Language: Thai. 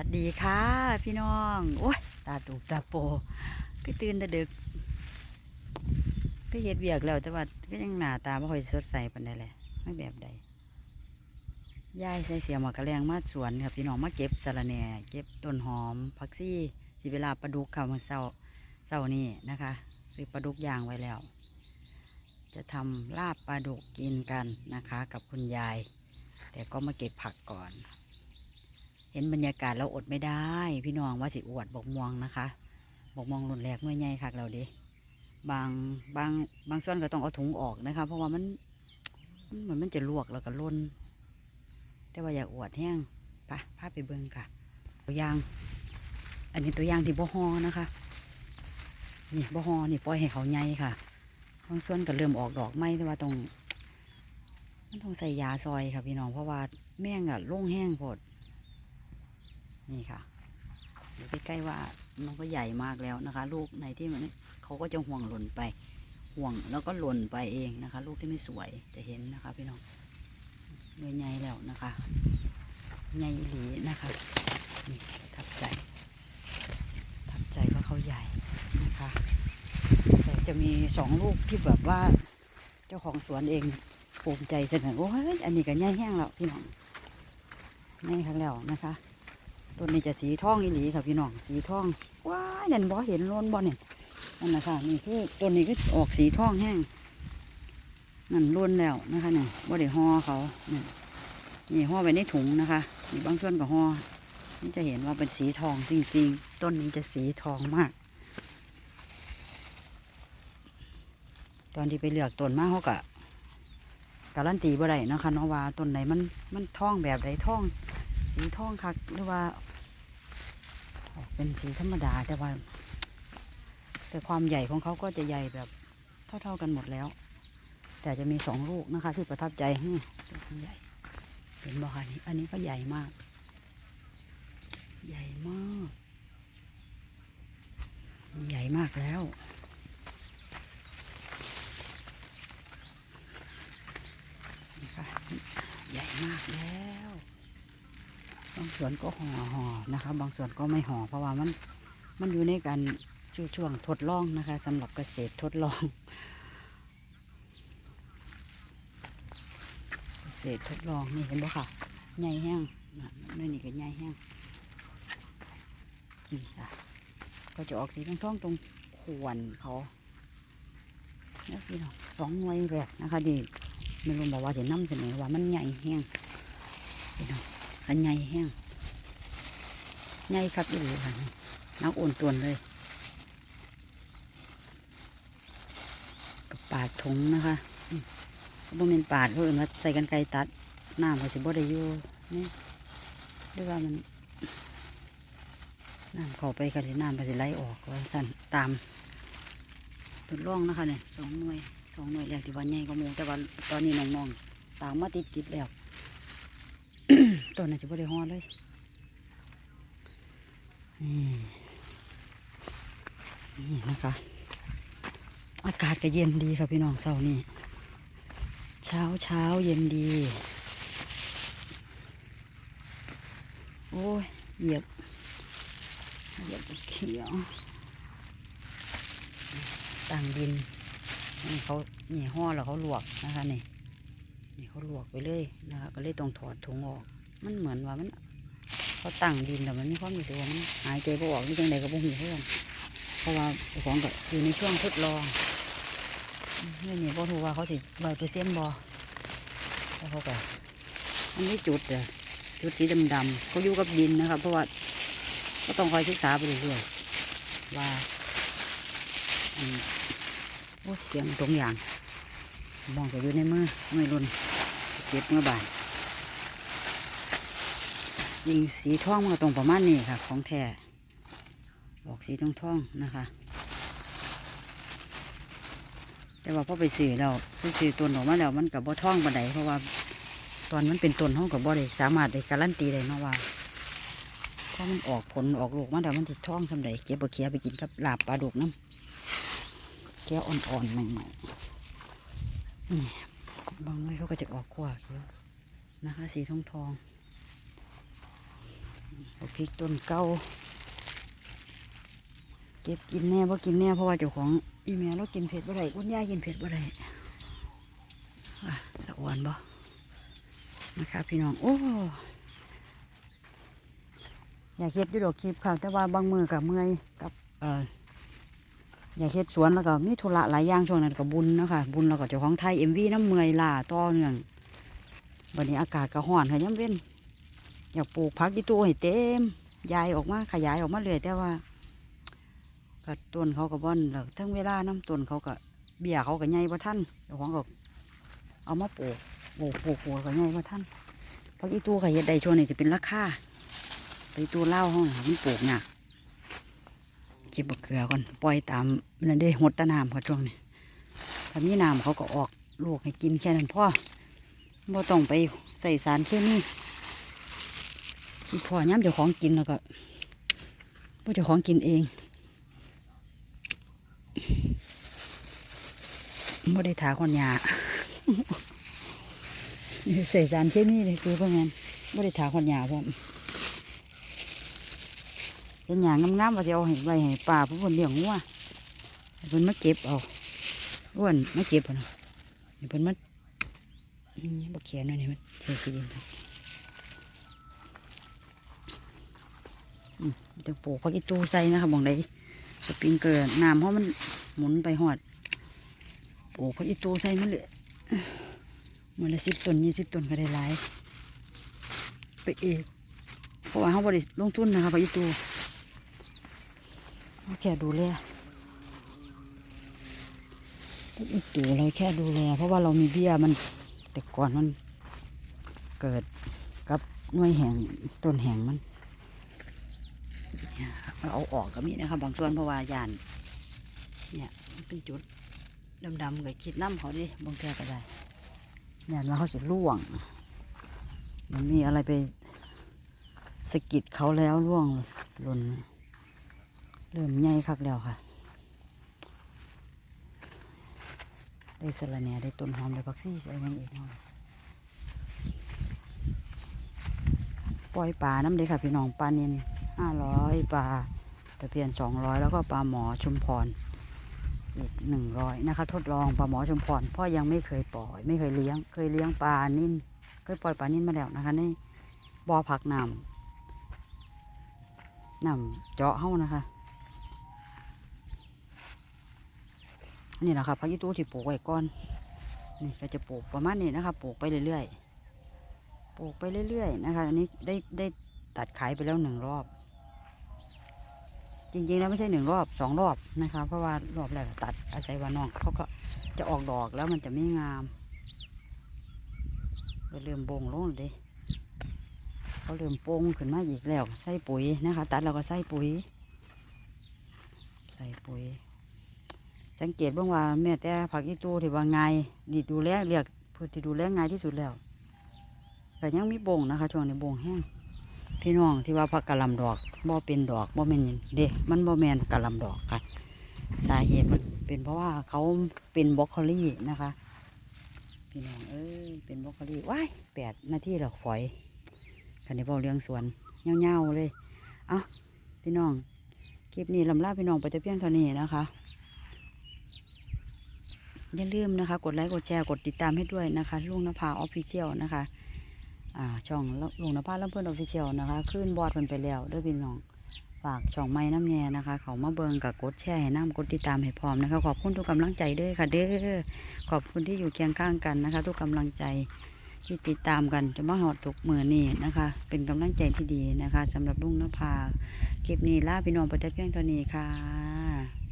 วัสดีค่ะ พี่น้อง โอ้ย ตาตูบตาโปก็ตื่นแต่ดึก ก็เฮ็ดเวียกแล้วแต่ว่าก็ยังหนาตาไม่ค่อยสดใสปานใดเลยไม่แบบใดยายใส่เสียหมากระแรงมาสวนครับพี่น้องมาเก็บสะระแหน่เก็บต้นหอมผักซี่สิเวลาปลาดุกเข้ามาเศร้าเศร้านี่นะคะซื้อปลาดุกย่างไว้แล้ว จะทำลาบปลาดุกกินกันนะคะ กับคุณยาย แต่ก็มาเก็บผักก่อน เห็นบรรยากาศเราอดไม่ได้ พี่น้องว่าสิอวดบอกม่วงนะคะ บอกม่วงรุนแรงเมื่อไงคักเราดิบางบางบางส่วนก็ต้องเอาถุงออกนะคะ เพราะว่ามันเหมือนมันจะลวกแล้วก็ล่นแต่ว่าอยากอวดแห้งปะพาไปเบิ่งค่ะ ตัวอย่าง อันนี้ตัวอย่างที่บ่ฮอนะคะ นี่บ่ฮอนี่ปล่อยให้เขาใหญ่ค่ะบางส่วนก็เริ่มออกดอกไม้แต่ว่าต้องมันต้องใส่ยาซอยค่ะพี่น้องเพราะว่าแม่งอะล่งแห้งโพด นี่ค่ะอยู่ใกล้ๆว่ามันก็ใหญ่มากแล้วนะคะ ลูกในที่มันเขาก็จะห่วงหล่นไป ห่วงแล้วก็หล่นไปเองนะคะ ลูกที่ไม่สวยจะเห็นนะคะพี่น้องเนื้อใหญ่แล้วนะคะใหญ่หลีนะคะนี่ทับใจทับใจว่าเขาใหญ่นะคะแต่จะมีสองลูกที่แบบว่า เจ้าของสวนเองภูมิใจเสนอโอ้ยอันนี้ก็ใหญ่แห้งแล้วพี่น้องใหญ่ครั้งแล้วนะคะ ต้นนี้จะสีทองอีหลีค่ะพี่น้องสีทองว้ายนั่นบ่เห็นโลนบ่เนี่ยนั่นนะคะนี่คือต้นนี้ก็ออกสีทองแห้งนั่นล้นแล้วนะคะเนี่ยบ่ได้ห่อเขาเนี่ยนี่ห่อไว้ในถุงนะคะนี่บางส่วนก็ห่อนี่จะเห็นว่าเป็นสีทองจริง ๆ ต้นนี้จะสีทองมาก ตอนที่ไปเลือกต้นมาเขากะการันตีบ่ได้นะคะเนาะว่าต้นไหนมันมันทองแบบไหนทอง สีทองคักหรือว่า เป็นสีธรรมดาแต่ว่า แต่ความใหญ่ของเขาก็จะใหญ่แบบเท่าๆกันหมดแล้ว แต่จะมีสองลูกนะคะ ที่ประทับใจนี่ลูกใหญ่เห็นบ่คะนี่อันนี้ก็ใหญ่มาก ใหญ่มาก ใหญ่มากแล้วนี่ค่ะใหญ่มากแล้วางส่วนก็ห่อห่อนะคะ บางส่วนก็ไม่ห่อเพราะว่ามันมันอยู่ในการช่วช่วงทดลองนะคะสำหรับเกษตรทดลอง เกษตรทดลองนี่เห็นบ่ค่ะใหญ่แห้งนี่นี่ก็ใหญ่แห้งนี่ค่ะก็จะออกสีทองๆตรงขวนเขาเนี่ยพี่น้องสองหน่วยแรกนะคะดีไม่รู้บอกว่าจะนำเสนอว่ามันใหญ่แห้งพี่น้อง ขันใหญ่แห้งใหญ่ครับอีหลีค่ะนี่นักโอนตวนเลยกับปาดถุงนะคะก็บ่เป็นปาดเพราอื่นว่าใส่กันไกรตัดน้ำก็สิบ่ได้อยู่นี่หรือว่ามันน้ำเข้าไปก็สิน้ำก็สิไหลออกว่าสั่นตามทดลองนะคะเนี่ยสองหน่วยสองหน่วยแรกที่ว่าใหญ่ก็มูแต่ว่าตอนนี้น้องๆตามมาติดๆแล้ว ต้นน่าจะไม่ได้ฮอเลยนี่นี่นะคะ อากาศก็เย็นดีค่ะพี่น้องเสาร์นี้เช้าเช้าเย็นดี โอ้ยเหยียบเหยียบเขียวต่างดินนี่เขานี่ห่อแล้วเขาลวกนะคะนี่นี่เขาลวกไปเลยนะคะ ก็เลยต้องถอดถุงออก มันเหมือนว่ามันเขาตั้งดินแต่มันมีความรู้สึกว่ามันหายใจบ่ออกนี่จังใดก็บ่หูเพื่อนเพราะว่าของก็อยู่ในช่วงทดลองนี่นี่บ่ถูกว่าเขาสิร้อยเปอร์เซ็นต์บ่แล้วเขาก็อันนี้จุดเด้อจุดสีดำๆเขาอยู่กับดินนะครับ เพราะว่าก็ต้องคอยศึกษาไปเรื่อยๆว่าโอ้เสียงตรงอย่างมองก็อยู่ในมือไม่รุนเก็บเมื่อบาน ยิงสีทองมันก็ตรงประมาณนี้ค่ะ ของแท้ออกสีทองทองนะคะ แต่ว่าพอไปสื่อเราไปสื่อต้นอมาแล้วมันกับบ่ท่องบันไดเพราะว่าตอนมันเป็นต้นห้องกับบ่ได้สามารถได้การันตีได้นะว่าพอมันออกผลออกลูกมาแล้วมันจะท่องสำใดเก็บบะเคียไปกินกับลาบปลาดุกน้ำเคี้ยวอ่อนๆใหม่ๆนี่บางไม้เขาก็จะออกกว่าอยู่นะคะ สีทองทอง พริกต้นเก่าเก็บกินแน่ว่ากินแน่เพราะว่าเจ้าของอีแม่เรากินเผ็ดบ่ได้คุณย่ากินเผ็ดบ่ได้สะอวนบ่นะคะพี่น้อง โอ้อยากเฮ็ดอยู่ดอกคลิปค่ะ แต่ว่าบางมือกับเมื่อยกับเอ่ออยากเฮ็ดสวนแล้วก็มีธุระหลายอย่างช่วงนั้นก็บุญนะคะบุญแล้วก็เจ้าของไทยเอ็มวีน้ำเมื่อยล่าต่อเนื่องวันนี้อากาศก็ร้อนค่ะย่ำเว้น อยากปลูกผักที่ตัวให้เต็มยายออกมาขยายออกมาเลยแต่ว่าก็ต้นเขาก็บ่อนแล้วทั้งเวลาน้ำต้นเขาก็เบี้ยเขาก็ใหญ่บ่ท่านเจ้าของก็เอามาปลูกปลูกปลูกปลูกก็ใหญ่บ่ท่านผักอีตัวก็เฮ็ดได้ช่วงนี้จะเป็นราคาไปตัวเล่าห้องมันปลูกหนักเก็บบเกลือก่อนปล่อยตามนั่นได้หดตะน้ำเขาช่วงนี้ถ้ามีน้ำเขาก็ออกลูกให้กินแค่นั้นพ่อบ่ต้องไปใส่สารเคมี พอย้ำเจ้าของกินแล้วก็ผู้เจ้าของกินเองไม่ได้ถาคนยาใส่สารเคมีเลยคือพวกนั้นไม่ได้ถาคนยาพร้อมเป็นอย่างงามๆว่าจะเอาให้ไว้ให้ป่าผู้คนเลี้ยงวัวให้เพิ่นมาเก็บเอาอ้วนมาเก็บเอานะเพิ่นมาอืมบกเขียนหน่อยนี่มันเสียสีครับ จะปลูกผักอีตูใส่นะคะบองใดสปริงเกอร์น้ำเพราะมันหมุนไปหอดปลูกผักอีตูใส่มันเลยมันละสิบต้นยี่สิบต้นก็ได้หลายไปเองเพราะว่าเขาบริลงทุนนะคะผักอีตูเราแค่ดูแลอีตูเราแค่ดูแล เพราะว่าเรามีเบี้ยมันแต่ก่อนมันเกิดกับหน่วยแห่งต้นแห่งมัน เราเอาออกก็มีนะครับบางส่วนเพราะว่ายาน เนี่ยมันเป็นจุดดำๆก็คิดน้ำเขาดิบางแก่ก็ได้ยานว่าเขาจะล่วง มันมีอะไรไปสะกิดเขาแล้วล่วงหล่นเริ่มใหญ่คักแล้วค่ะ ได้สะระแหน่ได้ต้นหอมได้ผักชีอะไรอยังอีกเนาะปล่อยปลาน้ำเลยค่ะพี่น้องปลาเนียน ห้าร้อยปลาตะเพียนสองร้อยแล้วก็ปลาหมอชุมพรอีกหนึ่งร้อยนะคะ ทดลองปลาหมอชุมพรพ่อยังไม่เคยปล่อย ไม่เคยเลี้ยง เคยเลี้ยงปลานิ่นเคยปล่อยปลานิ่นมาแล้วนะคะในบ่อผักนำนำเจาะเฮ้านะคะนี่แหละค่ะพักยีตู้ที่ปลูกไว้ก่อนนี่ก็จะปลูกประมาณนี้นะคะ ปลูกไปเรื่อยๆ ปลูกไปเรื่อยๆ นะคะ อันนี้ได้ได้ตัดขายไปแล้วหนึ่งรอบ จริงๆแล้วไม่ใช่หนึ่งรอบสองรอบนะคะเพราะว่ารอบแรกตัดอาศัยว่าน้องเขาก็จะออกดอกแล้วมันจะไม่งามก็เริ่มบงลงเลยเขาเริ่มโป่งขึ้นมาอีกแล้วใส่ปุ๋ยนะคะ ตัดเราก็ใส่ปุ๋ย ใส่ปุ๋ย สังเกตบ้างว่าแม่แต่ผักอีตูที่ว่าไงายดีดูแลเรียกพื่อที่ดูแลง่ายที่สุดแล้วแต่ยังมีบ่งนะคะช่วงนี้บ่งแห้ง พี่น้องที่ว่าผักกะลำดอกบ่เป็นดอกบ่แม่นเด้มันบ่แม่นกะลำดอกค่ะ สาเหตุมันเป็นเพราะว่าเขาเป็นบรอกโคลี่นะคะ พี่น้องเอ้ยเป็นบรอกโคลี่ว้ายแปดนาทีหรอกฝอยคันนี้บอเรื่องสวนเงาๆเลยเอ้าพี่น้องคลิปนี้ลำลาพี่น้องไปแต่เพียงเท่านี้นะคะอย่าลืมนะคะ กดไลค์กดแชร์กดติดตามให้ด้วยนะคะลุงนภาออฟฟิเชียลนะคะ อ่าช่องลงนภาลำเพื่อนออฟฟิเชียลนะคะขึ้นบอร์ดมันไปแล้วด้วยพี่น้องฝากช่องไม้น้ำแน่นะคะ เขามาเบิงกับกดแชร์ให้น้ำกดติดตามให้พร้อมนะคะ ขอบคุณทุกกำลังใจด้อค่ะเด้อขอบคุณที่อยู่เคียงข้างกันนะคะ ทุกกำลังใจที่ติดตามกันจะมาหอดทุกมือนี่นะคะ เป็นกำลังใจที่ดีนะคะสำหรับลุงนภาคลิปนี้ลาพี่น้องไปแต่เพียงเท่านี้ค่ะ